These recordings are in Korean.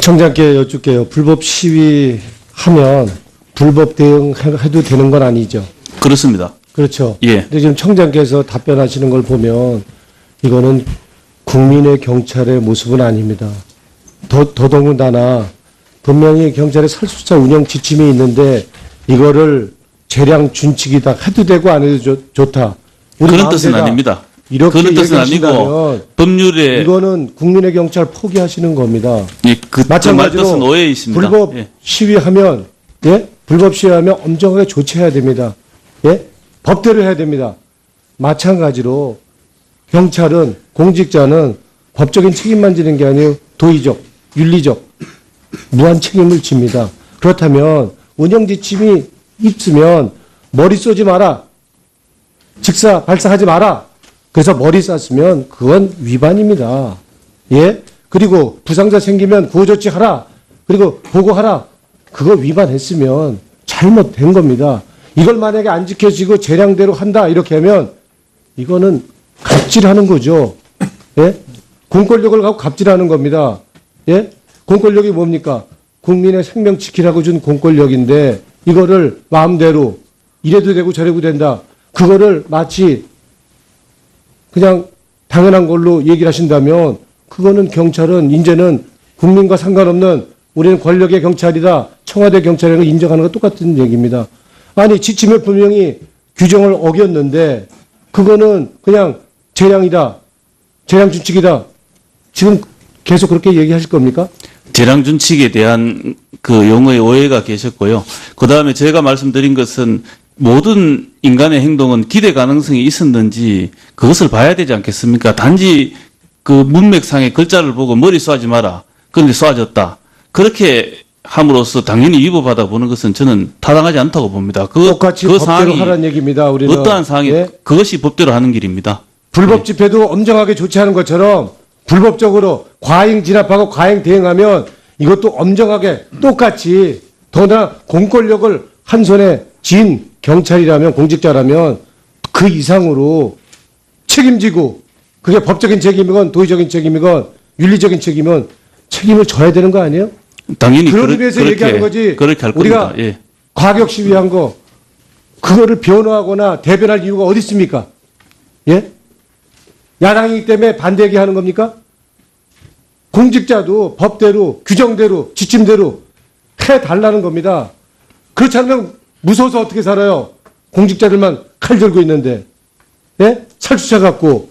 청장께 여쭙게요. 불법 시위하면 불법 대응해도 되는 건 아니죠. 그렇습니다. 그렇죠. 예. 근데 지금 청장께서 답변하시는 걸 보면 이거는 국민의 경찰의 모습은 아닙니다. 더, 더더군다나 분명히 경찰의 살수자 운영 지침이 있는데 이거를 재량 준칙이다 해도 되고 안 해도 좋. 우리 그런 뜻은 아닙니다. 이렇게 그런 뜻은 아니고 법률에 이거는 국민의 경찰 포기하시는 겁니다. 예, 그, 그 마찬가지로 말뜻은 오해 있습니다. 불법 예. 시위하면 예 불법 시위하면 엄정하게 조치해야 됩니다. 예 법대로 해야 됩니다. 마찬가지로 경찰은 공직자는 법적인 책임만 지는 게 아니고 도의적, 윤리적 무한 책임을 집니다. 그렇다면 운영 지침이 있으면 머리 쏘지 마라, 직사 발사하지 마라. 그래서 머리 쐈으면 그건 위반입니다. 예? 그리고 부상자 생기면 구호조치 하라. 그리고 보고하라. 그거 위반했으면 잘못된 겁니다. 이걸 만약에 안 지켜지고 재량대로 한다 이렇게 하면 이거는 갑질하는 거죠. 예? 공권력을 갖고 갑질하는 겁니다. 예? 공권력이 뭡니까? 국민의 생명 지키라고 준 공권력인데 이거를 마음대로 이래도 되고 저래도 된다. 그거를 마치 그냥 당연한 걸로 얘기를 하신다면 그거는 경찰은 이제는 국민과 상관없는 우리는 권력의 경찰이다. 청와대 경찰이라는 걸 인정하는 거 똑같은 얘기입니다. 아니 지침에 분명히 규정을 어겼는데 그거는 그냥 재량이다. 재량 준칙이다. 지금 계속 그렇게 얘기하실 겁니까? 재량 준칙에 대한 그 용어의 오해가 계셨고요. 그 다음에 제가 말씀드린 것은 모든 인간의 행동은 기대 가능성이 있었는지 그것을 봐야 되지 않겠습니까? 단지 그 문맥상의 글자를 보고 머리 쏘지 마라. 그런데 쏘아졌다. 그렇게 함으로써 당연히 위법하다 보는 것은 저는 타당하지 않다고 봅니다. 그, 똑같이 그 법대로 하라는 얘기입니다. 우리는 어떠한 상황이 예? 그것이 법대로 하는 길입니다. 불법 집회도 엄정하게 조치하는 것처럼 불법적으로 과잉 진압하고 과잉 대응하면 이것도 엄정하게 똑같이 더나 공권력을 한 손에 쥔 경찰이라면 공직자라면 그 이상으로 책임지고 그게 법적인 책임이건 도의적인 책임이건 윤리적인 책임은 책임을 져야 되는 거 아니에요? 당연히 그런 그렇- 의미에서 얘기하는 거지. 그렇게 할 우리가 겁니다. 예. 과격 시위한 거 그거를 변호하거나 대변할 이유가 어디 있습니까? 예? 야당이기 때문에 반대 얘기하는 겁니까? 공직자도 법대로 규정대로 지침대로 해 달라는 겁니다. 그렇지 않으면 무서워서 어떻게 살아요? 공직자들만 칼 들고 있는데 예? 살수차 갖고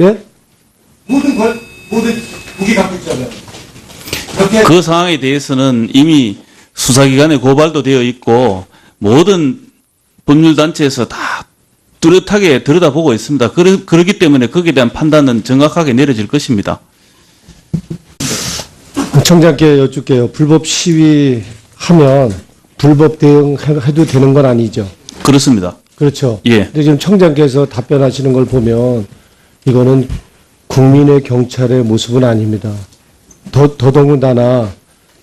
예? 모든 걸 모든 무기 갖고 있잖아요. 그렇게 그 상황에 대해서는 이미 수사기관에 고발도 되어 있고 모든 법률단체에서 다 뚜렷하게 들여다보고 있습니다. 그러, 그렇기 때문에 거기에 대한 판단은 정확하게 내려질 것입니다. 청장께 여쭙게요. 불법 시위하면 불법 대응해도 되는 건 아니죠. 그렇습니다. 그렇죠. 예. 근데 지금 청장께서 답변하시는 걸 보면 이거는 국민의 경찰의 모습은 아닙니다. 더, 더더군다나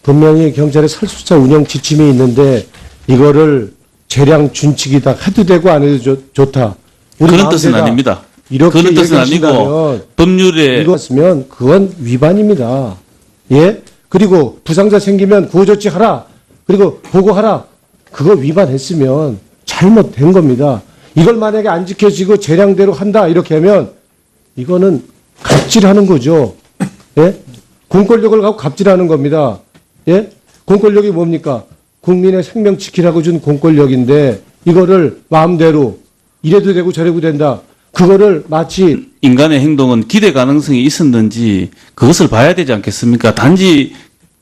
분명히 경찰의 살수자 운영 지침이 있는데 이거를 재량 준칙이다 해도 되고 안 해도 좋, 좋다. 그런 뜻은 아닙니다. 이렇게 그런 뜻은 아니고 법률에 이것으면 그건 위반입니다. 예? 그리고 부상자 생기면 구호조치 하라. 그리고 보고하라. 그거 위반했으면 잘못된 겁니다. 이걸 만약에 안 지켜지고 재량대로 한다 이렇게 하면 이거는 갑질하는 거죠. 예? 공권력을 갖고 갑질하는 겁니다. 예? 공권력이 뭡니까? 국민의 생명 지키라고 준 공권력인데 이거를 마음대로 이래도 되고 저래도 된다. 그거를 마치 인간의 행동은 기대 가능성이 있었는지 그것을 봐야 되지 않겠습니까? 단지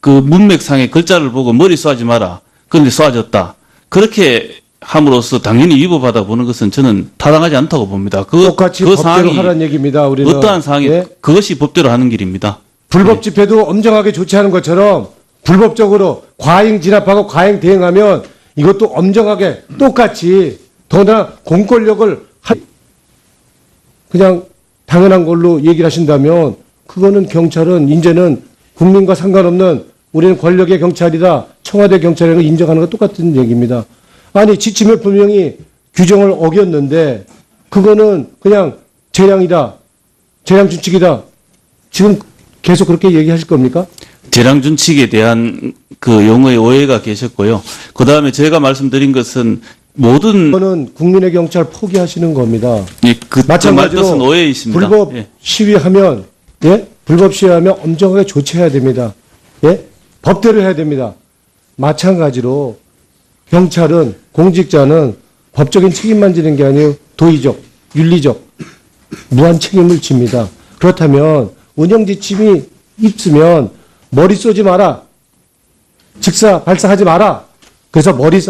그 문맥상의 글자를 보고 머리 쏘지 마라. 그런데 쏘아졌다. 그렇게 함으로써 당연히 위법하다 보는 것은 저는 타당하지 않다고 봅니다. 그, 똑같이 그 법대로 하라는 얘기입니다. 우리는 어떠한 상황이 예? 그것이 법대로 하는 길입니다. 불법 집회도 엄정하게 조치하는 것처럼 불법적으로 과잉 진압하고 과잉 대응하면 이것도 엄정하게 똑같이 더나 공권력을 한- 그냥 당연한 걸로 얘기를 하신다면 그거는 경찰은 이제는 국민과 상관없는 우리는 권력의 경찰이다. 청와대 경찰이라는 걸 인정하는 거 똑같은 얘기입니다. 아니 지침에 분명히 규정을 어겼는데 그거는 그냥 재량이다. 재량 준칙이다. 지금 계속 그렇게 얘기하실 겁니까? 재량 준칙에 대한 그 용어의 오해가 계셨고요. 그 다음에 제가 말씀드린 것은 모든 이거는 국민의 경찰 포기하시는 겁니다. 예, 그, 그 마찬가지로 말뜻은 오해 있습니다. 불법 예. 시위하면 예 불법 시위하면 엄정하게 조치해야 됩니다. 예 법대로 해야 됩니다. 마찬가지로 경찰은 공직자는 법적인 책임만 지는 게 아니고 도의적, 윤리적 무한 책임을 집니다. 그렇다면 운영 지침이 있으면 머리 쏘지 마라, 직사 발사하지 마라. 그래서 머리 쏴.